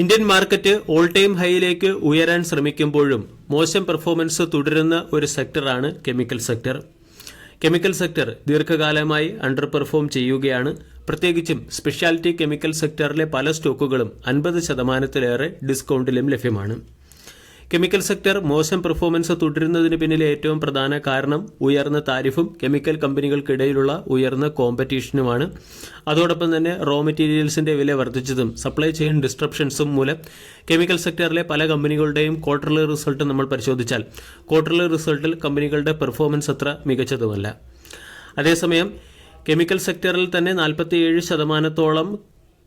Indian market all time ഹൈയിലേക്ക് ഉയരാൻ ശ്രമിക്കുമ്പോഴും മോശം പെർഫോമൻസ് തുടരുന്ന ഒരു സെക്ടറാണ് കെമിക്കൽ സെക്ടർ കെമിക്കൽ സെക്ടർ ദീർഘകാലമായി അണ്ടർ പെർഫോം ചെയ്യുകയാണ്. പ്രത്യേകിച്ചും സ്പെഷ്യാലിറ്റി കെമിക്കൽ സെക്ടറിലെ പല സ്റ്റോക്കുകളും അൻപത് ശതമാനത്തിലേറെ ഡിസ്കൗണ്ടിലും ലഭ്യമാണ്. കെമിക്കൽ സെക്ടർ മോശം പെർഫോമൻസ് തുടരുന്നതിന് പിന്നിലെ ഏറ്റവും പ്രധാന കാരണം ഉയർന്ന താരിഫും കെമിക്കൽ കമ്പനികൾക്കിടയിലുള്ള ഉയർന്ന കോമ്പറ്റീഷനുമാണ്. അതോടൊപ്പം തന്നെ റോ മെറ്റീരിയൽസിന്റെ വില വർദ്ധിച്ചതും സപ്ലൈ ചെയിൻ ഡിസ്ട്രപ്ഷൻസും മൂലം കെമിക്കൽ സെക്ടറിലെ പല കമ്പനികളുടെയും ക്വാർട്ടർലി റിസൾട്ട് നമ്മൾ പരിശോധിച്ചാൽ ക്വാർട്ടർലി റിസൾട്ടിൽ കമ്പനികളുടെ പെർഫോമൻസ് അത്ര മികച്ചതുമല്ല. അതേസമയം കെമിക്കൽ സെക്ടറിൽ തന്നെ നാൽപ്പത്തിയേഴ് ശതമാനത്തോളം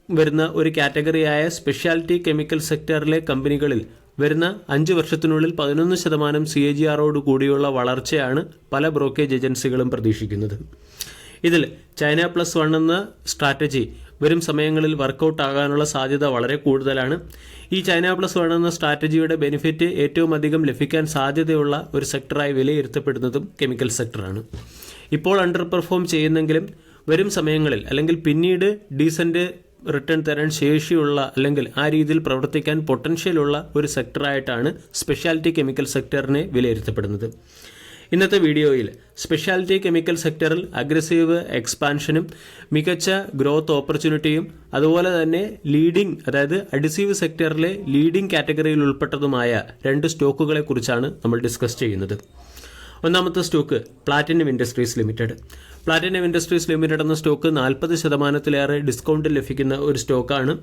വരുന്ന ഒരു കാറ്റഗറിയായ സ്പെഷ്യാലിറ്റി കെമിക്കൽ സെക്ടറിലെ കമ്പനികളിൽ വരുന്ന അഞ്ച് വർഷത്തിനുള്ളിൽ പതിനൊന്ന് ശതമാനം സി എ ജി ആറോട് കൂടിയുള്ള വളർച്ചയാണ് പല ബ്രോക്കേജ് ഏജൻസികളും പ്രതീക്ഷിക്കുന്നത്. ഇതിൽ ചൈന പ്ലസ് വൺ എന്ന സ്ട്രാറ്റജി വരും സമയങ്ങളിൽ വർക്കൗട്ട് ആകാനുള്ള സാധ്യത വളരെ കൂടുതലാണ്. ഈ ചൈന പ്ലസ് വൺ എന്ന സ്ട്രാറ്റജിയുടെ ബെനിഫിറ്റ് ഏറ്റവും അധികം ലഭിക്കാൻ സാധ്യതയുള്ള ഒരു സെക്ടറായി വിലയിരുത്തപ്പെടുന്നതും കെമിക്കൽ സെക്ടറാണ്. ഇപ്പോൾ അണ്ടർ പെർഫോം ചെയ്യുന്നെങ്കിലും വരും സമയങ്ങളിൽ അല്ലെങ്കിൽ പിന്നീട് ഡീസന്റ് റിട്ടേൺ തരാൻ ശേഷിയുള്ള അല്ലെങ്കിൽ ആ രീതിയിൽ പ്രവർത്തിക്കാൻ പൊട്ടൻഷ്യലുള്ള ഒരു സെക്ടറായിട്ടാണ് സ്പെഷ്യാലിറ്റി കെമിക്കൽ സെക്ടറിനെ വിലയിരുത്തപ്പെടുന്നത്. ഇന്നത്തെ വീഡിയോയിൽ സ്പെഷ്യാലിറ്റി കെമിക്കൽ സെക്ടറിൽ അഗ്രസീവ് എക്സ്പാൻഷനും മികച്ച ഗ്രോത്ത് ഓപ്പർച്യൂണിറ്റിയും അതുപോലെ തന്നെ ലീഡിംഗ് അതായത് അഡിസീവ് സെക്ടറിലെ ലീഡിംഗ് കാറ്റഗറിയിൽ ഉൾപ്പെട്ടതുമായ രണ്ട് സ്റ്റോക്കുകളെ കുറിച്ചാണ് നമ്മൾ ഡിസ്കസ് ചെയ്യുന്നത്. ഒന്നാമത്തെ stock Platinum Industries Limited Platinum Industries Limited എന്ന സ്റ്റോക്ക് നാൽപ്പത് ശതമാനത്തിലേറെ ഡിസ്കൗണ്ടിൽ ലഭിക്കുന്ന ഒരു സ്റ്റോക്കാണ്.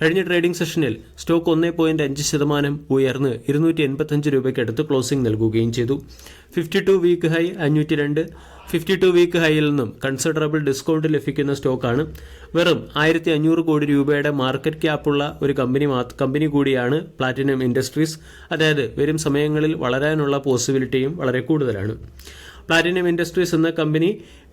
കഴിഞ്ഞ ട്രേഡിംഗ് സെഷനിൽ സ്റ്റോക്ക് ഒന്നേ പോയിന്റ് അഞ്ച് ശതമാനം ഉയർന്ന് ഇരുന്നൂറ്റി എൺപത്തഞ്ച് രൂപയ്ക്ക് അടുത്ത് ക്ലോസിംഗ് നൽകുകയും ചെയ്തു. ഫിഫ്റ്റി ടു വീക്ക് ഹൈ അഞ്ഞൂറ്റി രണ്ട് ഫിഫ്റ്റി ടു വീക്ക് ഹൈയിൽ നിന്നും കൺസിഡറബിൾ ഡിസ്കൗണ്ട് ലഭിക്കുന്ന സ്റ്റോക്കാണ്. വെറും ആയിരത്തി അഞ്ഞൂറ് കോടി രൂപയുടെ മാർക്കറ്റ് ക്യാപ്പുള്ള ഒരു കമ്പനി കമ്പനി കൂടിയാണ് പ്ലാറ്റിനം ഇൻഡസ്ട്രീസ്. അതായത് വരും സമയങ്ങളിൽ വളരാനുള്ള പോസിബിലിറ്റിയും വളരെ കൂടുതലാണ്. പ്ലാറ്റിനം ഇൻഡസ്ട്രീസ് എന്ന company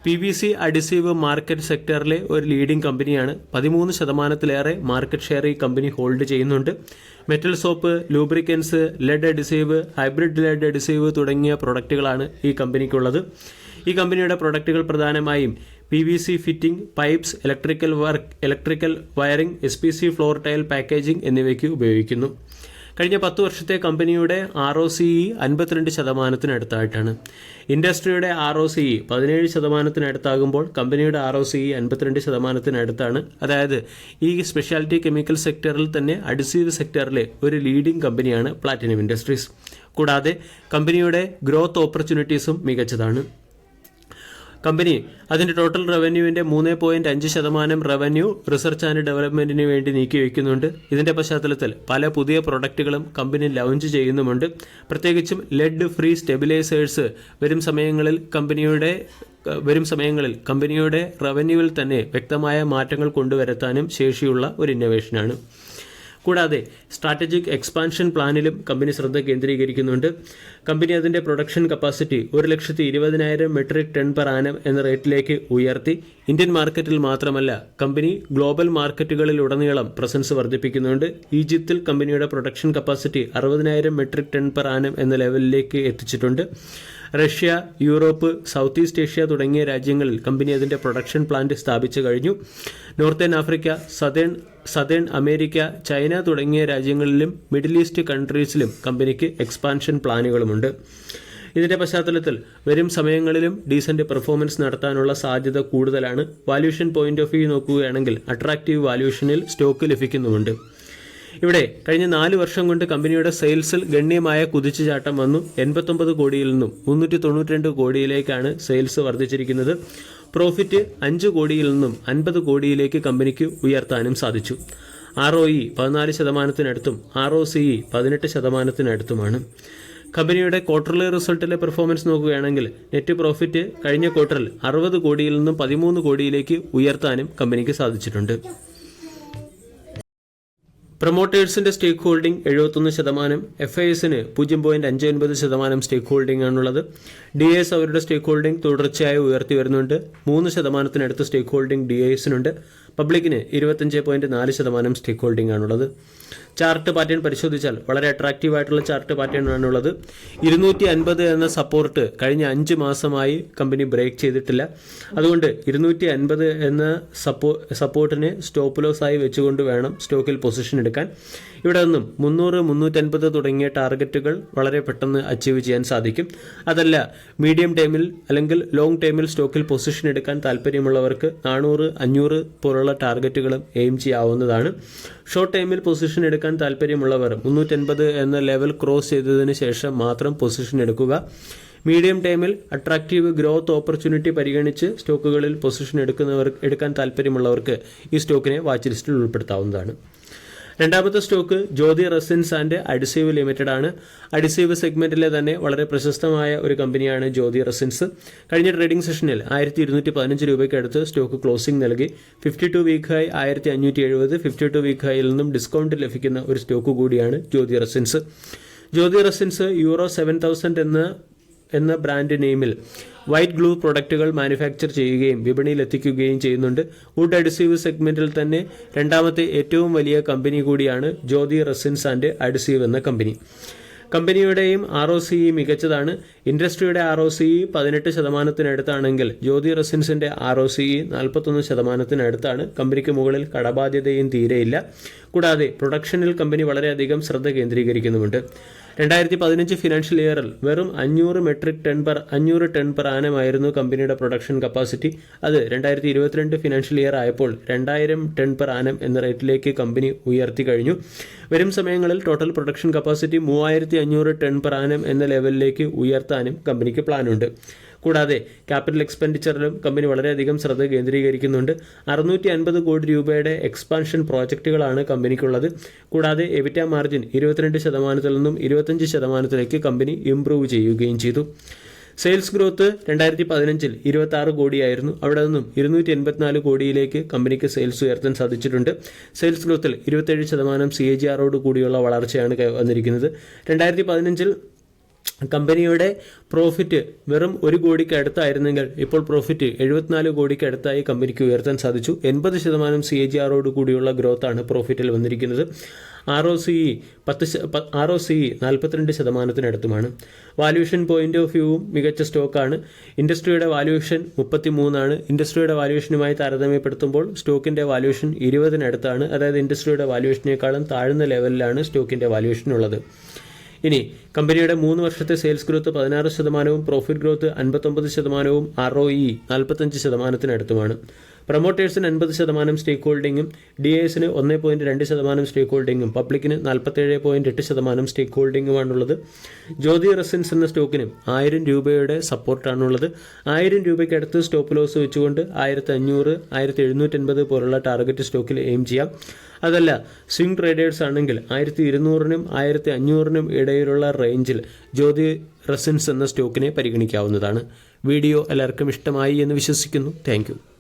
P V C adhesive market സെക്ടറിലെ ഒരു ലീഡിംഗ് കമ്പനിയാണ്. പതിമൂന്ന് ശതമാനത്തിലേറെ മാർക്കറ്റ് ഷെയർ ഈ കമ്പനി ഹോൾഡ് ചെയ്യുന്നുണ്ട്. Metal soap lubricants lead adhesive hybrid lead adhesive തുടങ്ങിയ പ്രൊഡക്റ്റുകളാണ് ഈ കമ്പനിക്കുള്ളത്. ഈ കമ്പനിയുടെ പ്രൊഡക്റ്റുകൾ പ്രധാനമായും P V C fitting pipes electrical work electrical wiring S P C floor tile packaging എന്നിവയ്ക്ക് ഉപയോഗിക്കുന്നു. കഴിഞ്ഞ പത്ത് വർഷത്തെ കമ്പനിയുടെ ആർ ഒ സി ഇ അൻപത്തിരണ്ട് ശതമാനത്തിനടുത്തായിട്ടാണ് ഇൻഡസ്ട്രിയുടെ ആർ ഒ സി ഇ പതിനേഴ് ശതമാനത്തിനടുത്താകുമ്പോൾ കമ്പനിയുടെ ആർ ഒ സി ഇ അൻപത്തിരണ്ട് ശതമാനത്തിനടുത്താണ് അതായത് ഈ സ്പെഷ്യാലിറ്റി കെമിക്കൽ സെക്ടറിൽ തന്നെ അഡിസീവ് സെക്ടറിലെ ഒരു ലീഡിംഗ് കമ്പനിയാണ് പ്ലാറ്റിനം ഇൻഡസ്ട്രീസ് കൂടാതെ കമ്പനിയുടെ ഗ്രോത്ത് ഓപ്പർച്യൂണിറ്റീസും മികച്ചതാണ്. കമ്പനി. അതിന്റെ ടോട്ടൽ റവന്യൂവിന്റെ മൂന്ന് പോയിന്റ് അഞ്ച് ശതമാനം റവന്യൂ റിസർച്ച് ആൻഡ് ഡെവലപ്മെന്റിന് വേണ്ടി നീക്കി വയ്ക്കുന്നുണ്ട് ഇതിന്റെ പശ്ചാത്തലത്തിൽ പല പുതിയ പ്രൊഡക്റ്റുകളും കമ്പനി ലോഞ്ച് ചെയ്യുന്നുമുണ്ട്. പ്രത്യേകിച്ചും ലെഡ് ഫ്രീ സ്റ്റെബിലൈസേഴ്സ് വരും സമയങ്ങളിൽ കമ്പനിയുടെ വരും സമയങ്ങളിൽ കമ്പനിയുടെ റവന്യൂവിൽ തന്നെ വ്യക്തമായ മാറ്റങ്ങൾ കൊണ്ടുവരുത്താനും ശേഷിയുള്ള ഒരു ഇന്നോവേഷനാണ് കൂടാതെ സ്ട്രാറ്റജിക് എക്സ്പാൻഷൻ പ്ലാനിലും കമ്പനി ശ്രദ്ധ കേന്ദ്രീകരിക്കുന്നുണ്ട്. കമ്പനി അതിന്റെ പ്രൊഡക്ഷൻ കപ്പാസിറ്റി ഒരു ലക്ഷത്തി ഇരുപതിനായിരം മെട്രിക് ടൺ പെർ ആനം എന്ന റേറ്റിലേക്ക് ഉയർത്തി. ഇന്ത്യൻ മാർക്കറ്റിൽ മാത്രമല്ല കമ്പനി ഗ്ലോബൽ മാർക്കറ്റുകളിൽ ഉടനീളം പ്രസൻസ് വർദ്ധിപ്പിക്കുന്നുണ്ട്. ഈജിപ്തിൽ കമ്പനിയുടെ പ്രൊഡക്ഷൻ കപ്പാസിറ്റി അറുപതിനായിരം മെട്രിക് ടൺ പെർ ആനം എന്ന ലെവലിലേക്ക് എത്തിച്ചിട്ടുണ്ട്. Russia Europe South East Asia തുടങ്ങിയ രാജ്യങ്ങളിൽ കമ്പനി അതിന്റെ പ്രൊഡക്ഷൻ പ്ലാന്റ് സ്ഥാപിച്ചു കഴിഞ്ഞു. Northern Africa Southern Southern America China തുടങ്ങിയ രാജ്യങ്ങളിലും മിഡിൽ ഈസ്റ്റ് കൺട്രീസിലും കമ്പനിക്ക് എക്സ്പാൻഷൻ പ്ലാനുകളുമുണ്ട്. ഇതിന്റെ പശ്ചാത്തലത്തിൽ വരും സമയങ്ങളിലും ഡീസന്റ് പെർഫോമൻസ് നടത്താനുള്ള സാധ്യത കൂടുതലാണ്. വാല്യൂഷൻ പോയിന്റ് ഓഫ് വ്യൂ നോക്കുകയാണെങ്കിൽ അട്രാക്റ്റീവ് വാല്യൂഷനിൽ സ്റ്റോക്ക് ലഭിക്കുന്നുമുണ്ട്. ഇവിടെ കഴിഞ്ഞ നാല് വർഷം കൊണ്ട് കമ്പനിയുടെ സെയിൽസിൽ ഗണ്യമായ കുതിച്ചുചാട്ടം വന്നു. എൺപത്തൊമ്പത് കോടിയിൽ നിന്നും മുന്നൂറ്റി തൊണ്ണൂറ്റിരണ്ട് കോടിയിലേക്കാണ് സെയിൽസ് വർദ്ധിച്ചിരിക്കുന്നത്. പ്രോഫിറ്റ് അഞ്ച് കോടിയിൽ നിന്നും അൻപത് കോടിയിലേക്ക് കമ്പനിക്ക് ഉയർത്താനും സാധിച്ചു. ആർ ഒ ഇ പതിനാല് ശതമാനത്തിനടുത്തും ആർ ഒ സി ഇ പതിനെട്ട് ശതമാനത്തിനടുത്തുമാണ്. കമ്പനിയുടെ ക്വാർട്ടർലി റിസൾട്ടിലെ പെർഫോമൻസ് നോക്കുകയാണെങ്കിൽ നെറ്റ് പ്രോഫിറ്റ് കഴിഞ്ഞ ക്വാർട്ടറിൽ അറുപത് കോടിയിൽ നിന്നും പതിമൂന്ന് കോടിയിലേക്ക് ഉയർത്താനും കമ്പനിക്ക് സാധിച്ചിട്ടുണ്ട്. പ്രൊമോട്ടേഴ്സിന്റെ സ്റ്റേക്ക് ഹോൾഡിംഗ് എഴുപത്തൊന്ന് ശതമാനം എഫ് ഐ എസിന് പൂജ്യം പോയിന്റ് അഞ്ച് ഒൻപത് ശതമാനം സ്റ്റേക്ക് ഹോൾഡിംഗ് ആണുള്ളത്. ഡി എസ് അവരുടെ സ്റ്റേക്ക് ഹോൾഡിംഗ് തുടർച്ചയായി ഉയർത്തി വരുന്നുണ്ട്. മൂന്ന് ശതമാനത്തിനടുത്ത് സ്റ്റേക്ക് ഹോൾഡിംഗ് ഡി എസിനുണ്ട് പബ്ലിക്കിന് ഇരുപത്തഞ്ച് പോയിന്റ് നാല് ശതമാനം സ്റ്റേക്ക് ഹോൾഡിംഗ് ആണുള്ളത്. ചാർട്ട് പാറ്റേൺ പരിശോധിച്ചാൽ വളരെ അട്രാക്റ്റീവ് ആയിട്ടുള്ള ചാർട്ട് പാറ്റേൺ ആണുള്ളത് ഇരുന്നൂറ്റി അൻപത് എന്ന സപ്പോർട്ട് കഴിഞ്ഞ അഞ്ച് മാസമായി കമ്പനി ബ്രേക്ക് ചെയ്തിട്ടില്ല. അതുകൊണ്ട് ഇരുന്നൂറ്റി അൻപത് എന്ന സപ്പോ സപ്പോർട്ടിനെ സ്റ്റോപ്പ് ലോസ് ആയി വെച്ചുകൊണ്ട് വേണം സ്റ്റോക്കിൽ പൊസിഷൻ എടുക്കാൻ. ഇവിടെ നിന്നും മുന്നൂറ് മുന്നൂറ്റൻപത് തുടങ്ങിയ ടാർഗറ്റുകൾ വളരെ പെട്ടെന്ന് അച്ചീവ് ചെയ്യാൻ സാധിക്കും. അതല്ല മീഡിയം ടൈമിൽ അല്ലെങ്കിൽ ലോങ് ടൈമിൽ സ്റ്റോക്കിൽ പൊസിഷൻ എടുക്കാൻ താല്പര്യമുള്ളവർക്ക് നാനൂറ് അഞ്ഞൂറ് പോലുള്ള ടാർഗറ്റുകളും എയിം ചെയ്യാവുന്നതാണ്. ഷോർട്ട് ടൈമിൽ പൊസിഷൻ എടുക്കാൻ താല്പര്യമുള്ളവർ മുന്നൂറ്റൻപത് എന്ന ലെവൽ ക്രോസ് ചെയ്തതിന് ശേഷം മാത്രം പൊസിഷൻ എടുക്കുക. മീഡിയം ടൈമിൽ അട്രാക്റ്റീവ് ഗ്രോത്ത് ഓപ്പർച്യൂണിറ്റി പരിഗണിച്ച് സ്റ്റോക്കുകളിൽ പൊസിഷൻ എടുക്കുന്നവർ എടുക്കാൻ താല്പര്യമുള്ളവർക്ക് ഈ സ്റ്റോക്കിനെ വാച്ച് ലിസ്റ്റിൽ ഉൾപ്പെടുത്താവുന്നതാണ്. രണ്ടാമത്തെ stock Jyothi resins and adhesive limited ആണ്. അഡിസീവ് സെഗ്മെന്റിലെ തന്നെ വളരെ പ്രശസ്തമായ ഒരു കമ്പനിയാണ് ജ്യോതി റെസിൻസ്. കഴിഞ്ഞ ട്രേഡിംഗ് സെഷനിൽ ആയിരത്തി ഇരുന്നൂറ്റി പതിനഞ്ച് രൂപയ്ക്ക് അടുത്ത് സ്റ്റോക്ക് ക്ലോസിംഗ് നൽകി. ഫിഫ്റ്റി ടു വീക്ക് ഹൈ ആയിരത്തി അഞ്ഞൂറ്റി എഴുപത് ഫിഫ്റ്റി ടു വീക്ക് ഹൈയിൽ നിന്നും ഡിസ്കൗണ്ട് ലഭിക്കുന്ന ഒരു സ്റ്റോക്ക് കൂടിയാണ് Jyothi resins. Jyothi resins euro seven thousand എന്ന എന്ന ബ്രാൻഡ് നെയിമിൽ വൈറ്റ് ഗ്ലൂ പ്രൊഡക്റ്റുകൾ മാനുഫാക്ചർ ചെയ്യുകയും വിപണിയിൽ എത്തിക്കുകയും ചെയ്യുന്നുണ്ട്. വുഡ് അഡിസീവ് സെഗ്മെന്റിൽ തന്നെ രണ്ടാമത്തെ ഏറ്റവും വലിയ കമ്പനി കൂടിയാണ് ജ്യോതി റെസിൻസ് ആൻഡ് അഡിസീവ് എന്ന കമ്പനി. കമ്പനിയുടെയും ആർ ഒ സി മികച്ചതാണ്. ഇൻഡസ്ട്രിയുടെ ആർ ഒ സി പതിനെട്ട് ശതമാനത്തിനടുത്താണെങ്കിൽ ജ്യോതി റെസിൻസിന്റെ ആർ ഒ സി നാൽപ്പത്തൊന്ന് ശതമാനത്തിനടുത്താണ്. കമ്പനിക്ക് മുകളിൽ കടബാധ്യതയും തീരെയില്ല. കൂടാതെ പ്രൊഡക്ഷനിൽ കമ്പനി വളരെയധികം ശ്രദ്ധ കേന്ദ്രീകരിക്കുന്നുമുണ്ട്. രണ്ടായിരത്തി പതിനഞ്ച് ഫിനാൻഷ്യൽ ഇയറിൽ വെറും അഞ്ഞൂറ് മെട്രിക് ടൺ പെർ അഞ്ഞൂറ് ടൺ പെർ ആനമായിരുന്നു കമ്പനിയുടെ പ്രൊഡക്ഷൻ കപ്പാസിറ്റി. അത് രണ്ടായിരത്തി ഇരുപത്തിരണ്ട് ഫിനാൻഷ്യൽ ഇയർ ആയപ്പോൾ രണ്ടായിരം ടൺ പെർ ആനം എന്ന റേറ്റിലേക്ക് കമ്പനി ഉയർത്തി കഴിഞ്ഞു. വരും സമയങ്ങളിൽ ടോട്ടൽ പ്രൊഡക്ഷൻ കപ്പാസിറ്റി മൂവായിരത്തി അഞ്ഞൂറ് ടൺ പെർ ആനം എന്ന ലെവലിലേക്ക് ഉയർത്താനും കമ്പനിക്ക് പ്ലാനുണ്ട്. കൂടാതെ ക്യാപിറ്റൽ എക്സ്പെൻഡിച്ചറിലും കമ്പനി വളരെയധികം ശ്രദ്ധ കേന്ദ്രീകരിക്കുന്നുണ്ട്. അറുന്നൂറ്റി അൻപത് കോടി രൂപയുടെ എക്സ്പാൻഷൻ പ്രോജക്റ്റുകളാണ് കമ്പനിക്കുള്ളത്. കൂടാതെ എവിറ്റ മാർജിൻ ഇരുപത്തിരണ്ട് ശതമാനത്തിൽ നിന്നും ഇരുപത്തഞ്ച് ശതമാനത്തിലേക്ക് കമ്പനി ഇംപ്രൂവ് ചെയ്യുകയും ചെയ്തു. സെയിൽസ് ഗ്രോത്ത് രണ്ടായിരത്തി പതിനഞ്ചിൽ ഇരുപത്തി ആറ് കോടിയായിരുന്നു. അവിടെ നിന്നും ഇരുന്നൂറ്റി എൺപത്തിനാല് കോടിയിലേക്ക് കമ്പനിക്ക് സെയിൽസ് ഉയർത്താൻ സാധിച്ചിട്ടുണ്ട്. സെയിൽസ് ഗ്രോത്തിൽ ഇരുപത്തേഴ് ശതമാനം സി എ ജി ആറോട് കൂടിയുള്ള വളർച്ചയാണ് വന്നിരിക്കുന്നത്. രണ്ടായിരത്തി പതിനഞ്ചിൽ കമ്പനിയുടെ പ്രോഫിറ്റ് വെറും ഒരു കോടിക്ക് അടുത്തായിരുന്നെങ്കിൽ ഇപ്പോൾ പ്രോഫിറ്റ് എഴുപത്തിനാല് കോടിക്ക് അടുത്തായി കമ്പനിക്ക് ഉയർത്താൻ സാധിച്ചു. എൺപത് ശതമാനം സി എ ജി ആറോട് കൂടിയുള്ള ഗ്രോത്താണ് പ്രോഫിറ്റിൽ വന്നിരിക്കുന്നത്. ആർ ഒ സി പത്ത് ആർ ഒ സി നാൽപ്പത്തിരണ്ട് ശതമാനത്തിനടുത്തുമാണ്. വാല്യൂഷൻ പോയിന്റ് ഓഫ് വ്യൂവും മികച്ച സ്റ്റോക്കാണ് ഇൻഡസ്ട്രിയുടെ വാല്യൂഷൻ മുപ്പത്തി മൂന്നാണ് ഇൻഡസ്ട്രിയുടെ വാല്യൂഷനുമായി താരതമ്യപ്പെടുത്തുമ്പോൾ സ്റ്റോക്കിന്റെ വാല്യൂഷൻ ഇരുപതിനടുത്താണ്. അതായത് ഇൻഡസ്ട്രിയുടെ വാല്യൂഷനേക്കാളും താഴ്ന്ന ലെവലിലാണ് സ്റ്റോക്കിന്റെ വാല്യൂഷൻ ഉള്ളത്. ഇനി കമ്പനിയുടെ മൂന്ന് വർഷത്തെ സെയിൽസ് ഗ്രോത്ത് പതിനാറ് ശതമാനവും പ്രോഫിറ്റ് ഗ്രോത്ത് അൻപത്തൊമ്പത് ശതമാനവും ആർ ഒ ഇ നാൽപ്പത്തഞ്ച് ശതമാനത്തിനടുത്തുമാണ്. പ്രൊമോട്ടേഴ്സിന് എൺപത് ശതമാനം സ്റ്റേക്ക് ഹോൾഡിംഗും ഡി എസിന് ഒന്ന് പോയിന്റ് രണ്ട് ശതമാനം സ്റ്റേക്ക് ഹോൾഡിംഗും പബ്ലിക്കിന് നാൽപ്പത്തേഴ് പോയിന്റ് എട്ട് ശതമാനം സ്റ്റേക്ക് ഹോൾഡിംഗുമാണുള്ളത് ജ്യോതി റെസിൻസ് എന്ന സ്റ്റോക്കിന് ആയിരം രൂപയുടെ സപ്പോർട്ടാണുള്ളത്. ആയിരം രൂപയ്ക്ക് അടുത്ത് സ്റ്റോപ്പ് ലോസ് വെച്ചുകൊണ്ട് ആയിരത്തി അഞ്ഞൂറ് ആയിരത്തി എഴുന്നൂറ്റൻപത് പോലുള്ള ടാർഗറ്റ് സ്റ്റോക്കിൽ എയിം ചെയ്യാം. അതല്ല സ്വിംഗ് ട്രേഡേഴ്സ് ആണെങ്കിൽ ആയിരത്തി ഇരുന്നൂറിനും ആയിരത്തി അഞ്ഞൂറിനും ഇടയിലുള്ള റേഞ്ചിൽ ജ്യോതി റെസിൻസ് എന്ന സ്റ്റോക്കിനെ പരിഗണിക്കാവുന്നതാണ്. വീഡിയോ എല്ലാവർക്കും ഇഷ്ടമായി എന്ന് വിശ്വസിക്കുന്നു. താങ്ക്